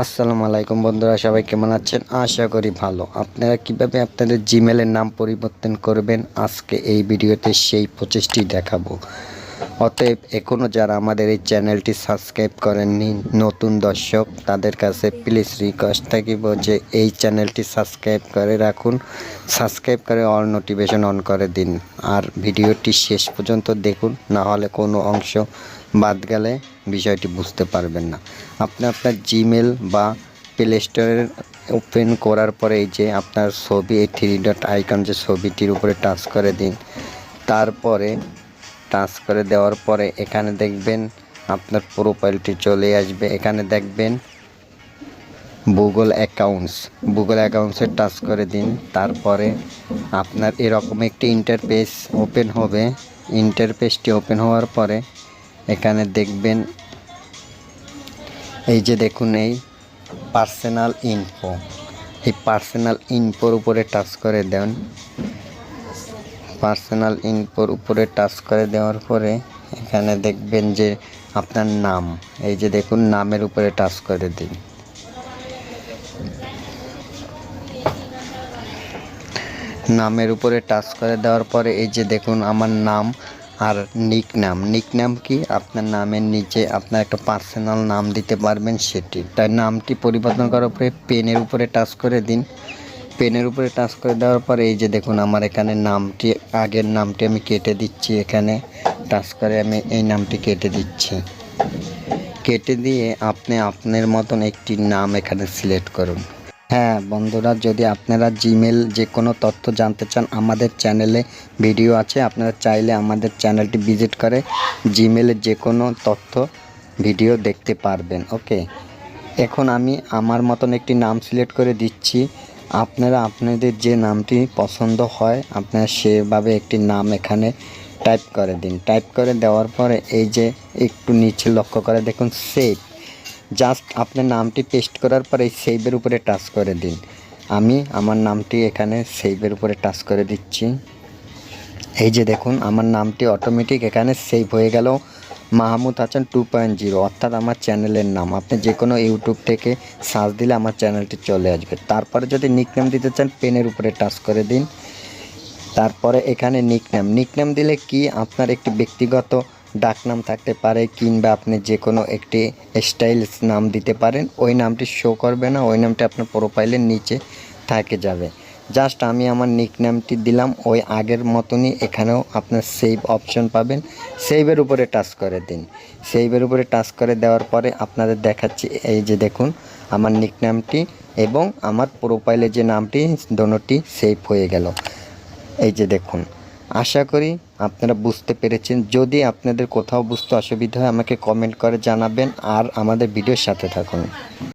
আসসালামু আলাইকুম বন্ধুরা, সবাই কেমন আছেন? আশা করি ভালো। আপনারা কীভাবে আপনাদের জিমেলের নাম পরিবর্তন করবেন? আজকে এই ভিডিওতে সেই প্রচেষ্টি দেখাবো। অতএব এখনও যারা আমাদের এই চ্যানেলটি সাবস্ক্রাইব করেননি, নতুন দর্শক, তাদের কাছে প্লিজ রিকোয়েস্ট থাকিব যে এই চ্যানেলটি সাবস্ক্রাইব করে রাখুন। সাবস্ক্রাইব করে অল নোটিফিকেশন অন করে দিন। আর ভিডিওটি শেষ পর্যন্ত দেখুন, না হলে কোনো অংশ বাদ গেলে বিষয়টি বুঝতে পারবেন না। আপনি আপনার জিমেল বা প্লে স্টোরের ওপেন করার পরে এই যে আপনার ছবি, এই থ্রি ডট আইকন যে ছবিটির উপরে টাচ করে দিন। তারপরে টাচ করে দেওয়ার পরে এখানে দেখবেন আপনার প্রোফাইলটি চলে আসবে। এখানে দেখবেন গুগল অ্যাকাউন্টস গুগল অ্যাকাউন্টসে টাচ করে দিন। তারপরে আপনার এরকম একটি ইন্টারপেজ ওপেন হবে। ইন্টারপেজটি ওপেন হওয়ার পরে এখানে দেখবেন এই যে দেখুন এই পার্সোনাল ইনফো এই পার্সোনাল ইনফোর উপরে টাচ করে দেন। পার্সোনাল ইনফোর উপরে টাচ করে দেওয়ার পরে এখানে দেখবেন যে আপনার নাম, এই যে দেখুন নামের উপরে টাচ করে দিন। নামের উপরে টাচ করে দেওয়ার পরে এই যে দেখুন আমার নাম আর নিক নাম নিক নাম কি? আপনার নামের নিচে আপনার একটা পার্সোনাল নাম দিতে পারবেন সেটি। তাই নামটি পরিবর্তন করার পরে পেনের উপরে টাচ করে দিন। পেনের উপরে টাচ করে দেওয়ার পরে এই যে দেখুন আমার এখানে নামটি, আগের নামটি আমি কেটে দিচ্ছি এখানে। টাচ করে আমি এই নামটি কেটে দিচ্ছি। কেটে দিয়ে আপনি আপনার মতন একটি নাম এখানে সিলেক্ট করুন। হ্যাঁ বন্ধুরা, যদি আপনারা জিমেল যে কোনো তথ্য জানতে চান, আমাদের চ্যানেলে ভিডিও আছে। আপনারা চাইলে আমাদের চ্যানেলটি ভিজিট করে জিমেলের যে কোনো তথ্য, ভিডিও দেখতে পারবেন, ওকে? এখন আমি আমার মতন একটি নাম সিলেক্ট করে দিচ্ছি। আপনারা, আপনাদের যে নামটি পছন্দ হয়, আপনারা সেভাবে একটি নাম এখানে টাইপ করে দিন। টাইপ করে দেওয়ার পরে এই যে একটু নিচে লক্ষ্য করে দেখুন সেভ জাস্ট আপনার নামটি পেস্ট করার পরে এই সেভের উপরে টাচ করে দিন। আমি আমার নামটি এখানে সেভের উপরে টাচ করে দিচ্ছি। এই যে দেখুন, আমার নামটি অটোমেটিক এখানে সেভ হয়ে গেল। Mahmud Hasan two point zero অর্থাৎ আমার চ্যানেলের নাম। আপনি যে কোনো ইউটিউব থেকে সার্চ দিলে আমার চ্যানেলটি চলে আসবে। তারপরে যদি নিকনেম দিতে চান পেনের উপরে টাচ করে দিন। তারপরে এখানে নিকনেম নিকনেম দিলে কি? আপনার একটি ব্যক্তিগত ডাকনাম থাকতে পারে কিংবা আপনি যে কোনো একটি স্টাইল নাম দিতে পারেন। ওই নামটি শো করবে না, ওই নামটি আপনার প্রোফাইলের নিচে থাকে যাবে। জাস্ট আমি আমার নিকনেমটি দিলাম, ওই আগের মতনই এখানেও আপনার সেভ অপশন পাবেন। সেভের উপরে টাচ করে দিন। সেভের উপরে টাচ করে দেওয়ার পরে আপনাদের দেখাচ্ছি, এই যে দেখুন, আমার নিকনেমটি এবং আমার প্রোফাইলে যে নামটি, দোনোটি সেভ হয়ে গেল। এই যে দেখুন, আশা করি আপনারা বুঝতে পেরেছেন। যদি আপনাদের কোথাও বুঝতে অসুবিধা হয়, আমাকে কমেন্ট করে জানাবেন আর আমাদের ভিডিওর সাথে থাকুন।